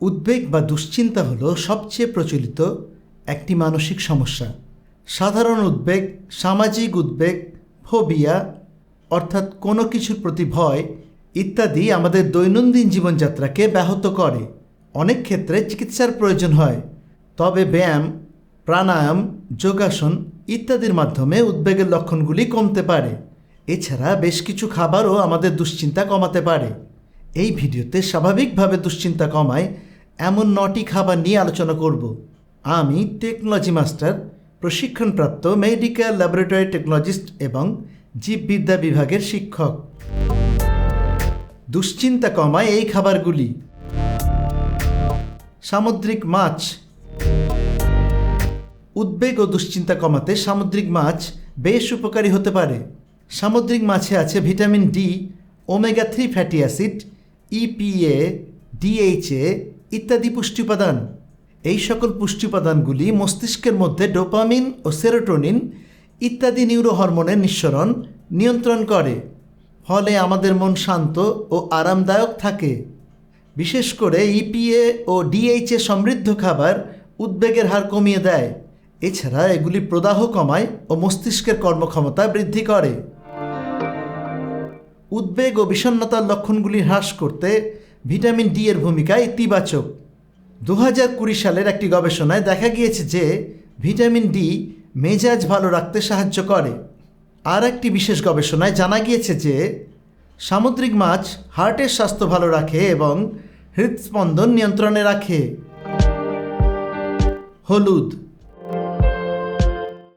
উদ্বেগ বা দুশ্চিন্তা হল সবচেয়ে প্রচলিত একটি মানসিক সমস্যা। সাধারণ উদ্বেগ, সামাজিক উদ্বেগ, ফোবিয়া, অর্থাৎ কোনো কিছুর প্রতি ভয় ইত্যাদি আমাদের দৈনন্দিন জীবনযাত্রাকে ব্যাহত করে। অনেক ক্ষেত্রে চিকিৎসার প্রয়োজন হয়। তবে ব্যায়াম, প্রাণায়াম, যোগাসন ইত্যাদির মাধ্যমে উদ্বেগের লক্ষণগুলি কমতে পারে। এছাড়া বেশ কিছু খাবারও আমাদের দুশ্চিন্তা কমাতে পারে। এই ভিডিওতে স্বাভাবিকভাবে দুশ্চিন্তা কমায় এমন নটি খাবার নিয়ে আলোচনা করব। আমি টেকনোলজি মাস্টার প্রশিক্ষণপ্রাপ্ত মেডিকেল ল্যাবরেটরি টেকনোলজিস্ট এবং জীববিদ্যা বিভাগের শিক্ষক। দুশ্চিন্তা কমায় এই খাবারগুলি। সামুদ্রিক মাছ। উদ্বেগ ও দুশ্চিন্তা কমাতে সামুদ্রিক মাছ বেশ উপকারী হতে পারে। সামুদ্রিক মাছে আছে vitamin D omega three fatty acid EPA DHA ইত্যাদি পুষ্টি উপাদান এই সকল পুষ্টি উপাদানগুলি মস্তিষ্কের মধ্যে ডোপামিন ও সেরোটোনিন ইত্যাদি নিউরো হরমোনের নিঃসরণ নিয়ন্ত্রণ করে, ফলে আমাদের মন শান্ত ও আরামদায়ক থাকে। বিশেষ করে ইপিএ ও ডিএইচএ সমৃদ্ধ খাবার উদ্বেগের হার কমিয়ে দেয়। এছাড়া এগুলি প্রদাহ কমায় ও মস্তিষ্কের কর্মক্ষমতা বৃদ্ধি করে। উদ্বেগ ও বিষণ্ণতার লক্ষণগুলি হ্রাস করতে ভিটামিন ডি এর ভূমিকা ইতিবাচক। দু হাজার কুড়ি সালের একটি গবেষণায় দেখা গিয়েছে যে ভিটামিন ডি মেজাজ ভালো রাখতে সাহায্য করে। আর একটি বিশেষ গবেষণায় জানা গিয়েছে যে সামুদ্রিক মাছ হার্টের স্বাস্থ্য ভালো রাখে এবং হৃদস্পন্দন নিয়ন্ত্রণে রাখে। হলুদ।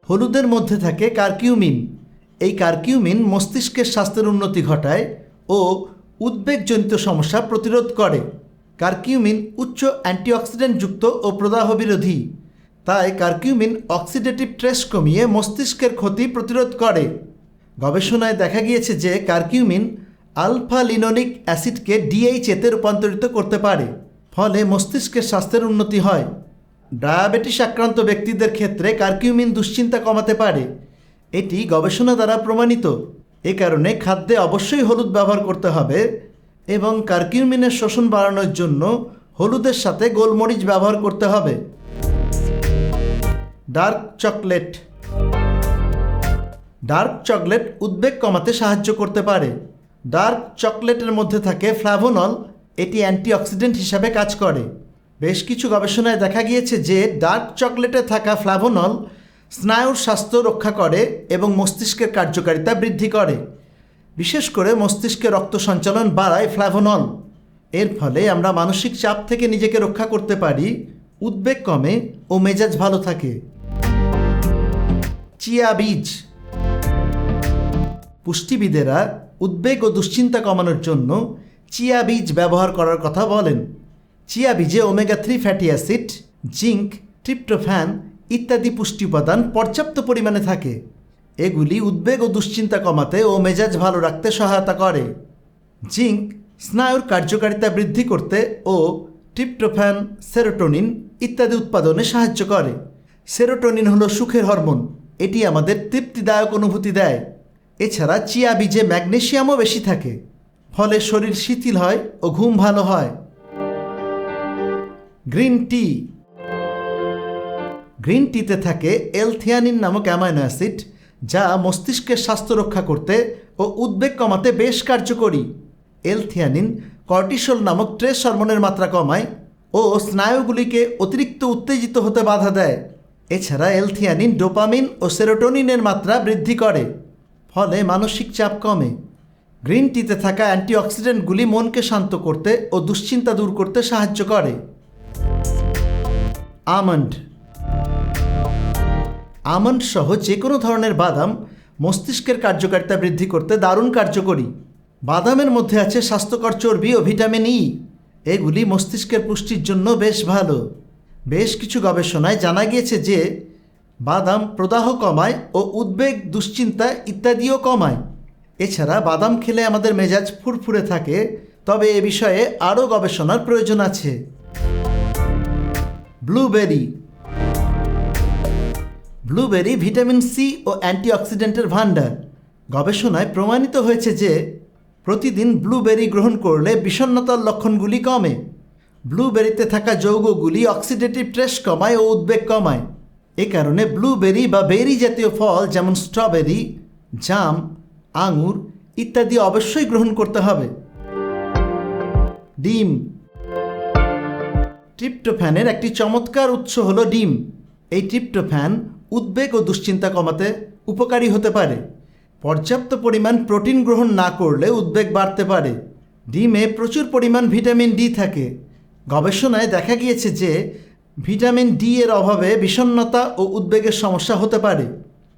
হলুদের মধ্যে থাকে কার্কিউমিন। এই কার্কিউমিন মস্তিষ্কের স্বাস্থ্যের উন্নতি ঘটায় ও উদ্বেগজনিত সমস্যা প্রতিরোধ করে। কার্কিউমিন উচ্চ অ্যান্টিঅক্সিডেন্টযুক্ত ও প্রদাহ বিরোধী। তাই কার্কিউমিন অক্সিডেটিভ ট্রেস কমিয়ে মস্তিষ্কের ক্ষতি প্রতিরোধ করে। গবেষণায় দেখা গিয়েছে যে কার্কিউমিন আলফা লিনোনিক অ্যাসিডকে ডিএইচএতে রূপান্তরিত করতে পারে, ফলে মস্তিষ্কের স্বাস্থ্যের উন্নতি হয়। ডায়াবেটিস আক্রান্ত ব্যক্তিদের ক্ষেত্রে কার্কিউমিন দুশ্চিন্তা কমাতে পারে। এটি গবেষণা দ্বারা প্রমাণিত। এ কারণে খাদ্যে অবশ্যই হলুদ ব্যবহার করতে হবে এবং কার্কিউমিনের শোষণ বাড়ানোর জন্য হলুদের সাথে গোলমরিচ ব্যবহার করতে হবে। Dark chocolate. ডার্ক চকলেট উদ্বেগ কমাতে সাহায্য করতে পারে। ডার্ক চকলেটের মধ্যে থাকে ফ্ল্যাভোনল এটি অ্যান্টিঅক্সিডেন্ট হিসাবে কাজ করে। বেশ কিছু গবেষণায় দেখা গিয়েছে যে ডার্ক চকলেটে থাকা ফ্ল্যাভোনল স্নায়ুর স্বাস্থ্য রক্ষা করে এবং মস্তিষ্কের কার্যকারিতা বৃদ্ধি করে। বিশেষ করে মস্তিষ্কে রক্ত সঞ্চালন বাড়ায় ফ্ল্যাভোনল এর ফলে আমরা মানসিক চাপ থেকে নিজেকে রক্ষা করতে পারি, উদ্বেগ কমে ও মেজাজ ভালো থাকে। চিয়া বীজ। পুষ্টিবিদেরা উদ্বেগ ও দুশ্চিন্তা কমানোর জন্য চিয়া বীজ ব্যবহার করার কথা বলেন। চিয়া বীজে omega three fatty acid, zinc, tryptophan ইত্যাদি পুষ্টি উপাদান পর্যাপ্ত পরিমাণে থাকে। এগুলি উদ্বেগ ও দুশ্চিন্তা কমাতে ও মেজাজ ভালো রাখতে সহায়তা করে। জিঙ্ক স্নায়ুর কার্যকারিতা বৃদ্ধি করতে ও ট্রিপ্টোফ্যান, সেরোটোনিন ইত্যাদি উৎপাদনে সাহায্য করে। সেরোটোনিন হলো সুখের হরমোন। এটি আমাদের তৃপ্তিদায়ক অনুভূতি দেয়। এছাড়া চিয়া বীজে ম্যাগনেশিয়ামও বেশি থাকে। ফলে শরীর শিথিল হয় ও ঘুম ভালো হয়। গ্রিন টি গ্রিন টিতে থাকে এলথিয়ানিন নামক অ্যামাইনো অ্যাসিড, যা মস্তিষ্কের স্বাস্থ্য রক্ষা করতে ও উদ্বেগ কমাতে বেশ কার্যকরী। এলথিয়ানিন কর্টিসল নামক ট্রেস হরমোনের মাত্রা কমায় ও স্নায়ুগুলিকে অতিরিক্ত উত্তেজিত হতে বাধা দেয়। এছাড়া এলথিয়ানিন ডোপামিন ও সেরোটোনিনের মাত্রা বৃদ্ধি করে, ফলে মানসিক চাপ কমে। গ্রিন টিতে থাকা অ্যান্টিঅক্সিডেন্টগুলি মনকে শান্ত করতে ও দুশ্চিন্তা দূর করতে সাহায্য করে। আমন্ড আমন্ড সহ যে কোনো ধরনের বাদাম মস্তিষ্কের কার্যকারিতা বৃদ্ধি করতে দারুণ কার্যকরী। বাদামের মধ্যে আছে স্বাস্থ্যকর চর্বি ও ভিটামিন ই। এগুলি মস্তিষ্কের পুষ্টির জন্য বেশ ভালো। বেশ কিছু গবেষণায় জানা গিয়েছে যে বাদাম প্রদাহ কমায় ও উদ্বেগ, দুশ্চিন্তা ইত্যাদিও কমায়। এছাড়া বাদাম খেলে আমাদের মেজাজ ফুরফুরে থাকে, তবে এ বিষয়ে আরও গবেষণার প্রয়োজন আছে। ব্লুবেরি ব্লুবেরি, ভিটামিন সি ও অ্যান্টিঅক্সিডেন্টের ভাণ্ডার। গবেষণায় প্রমাণিত হয়েছে যে প্রতিদিন ব্লুবেরি গ্রহণ করলে বিষণ্ণতার লক্ষণগুলি কমে। ব্লুবেরিতে থাকা যৌগগুলি অক্সিডেটিভ ট্রেস কমায় ও উদ্বেগ কমায়। এ কারণে ব্লুবেরি বা বেরি জাতীয় ফল যেমন স্ট্রবেরি, জাম, আঙুর ইত্যাদি অবশ্যই গ্রহণ করতে হবে। ডিম। ট্রিপ্টোফ্যানের একটি চমৎকার উৎস হলো ডিম। এই ট্রিপ্টোফ্যান উদ্বেগ ও দুশ্চিন্তা কমাতে উপকারী হতে পারে। পর্যাপ্ত পরিমাণ প্রোটিন গ্রহণ না করলে উদ্বেগ বাড়তে পারে। ডিমে প্রচুর পরিমাণ ভিটামিন ডি থাকে। গবেষণায় দেখা গিয়েছে যে ভিটামিন ডি এর অভাবে বিষণ্ণতা ও উদ্বেগের সমস্যা হতে পারে।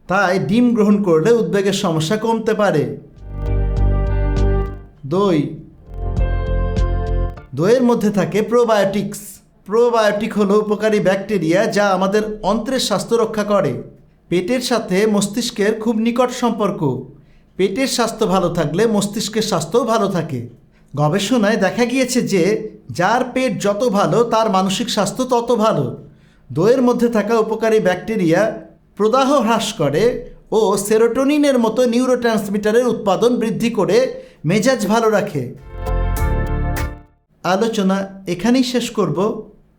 তাই ডিম গ্রহণ করলে উদ্বেগের সমস্যা কমতে পারে। দই। দইয়ের মধ্যে থাকে প্রোবায়োটিক্স। প্রোবায়োটিক হলো উপকারী ব্যাকটেরিয়া যা আমাদের অন্ত্রের স্বাস্থ্য রক্ষা করে। পেটের সাথে মস্তিষ্কের খুব নিকট সম্পর্ক। পেটের স্বাস্থ্য ভালো থাকলে মস্তিষ্কের স্বাস্থ্যও ভালো থাকে। গবেষণায় দেখা গিয়েছে যে, যার পেট যত ভালো, তার মানসিক স্বাস্থ্য তত ভালো। দইয়ের মধ্যে থাকা উপকারী ব্যাকটেরিয়া প্রদাহ হ্রাস করে ও সেরোটোনিনের মতো নিউরো উৎপাদন বৃদ্ধি করে মেজাজ ভালো রাখে। আলোচনা এখানেই শেষ করব।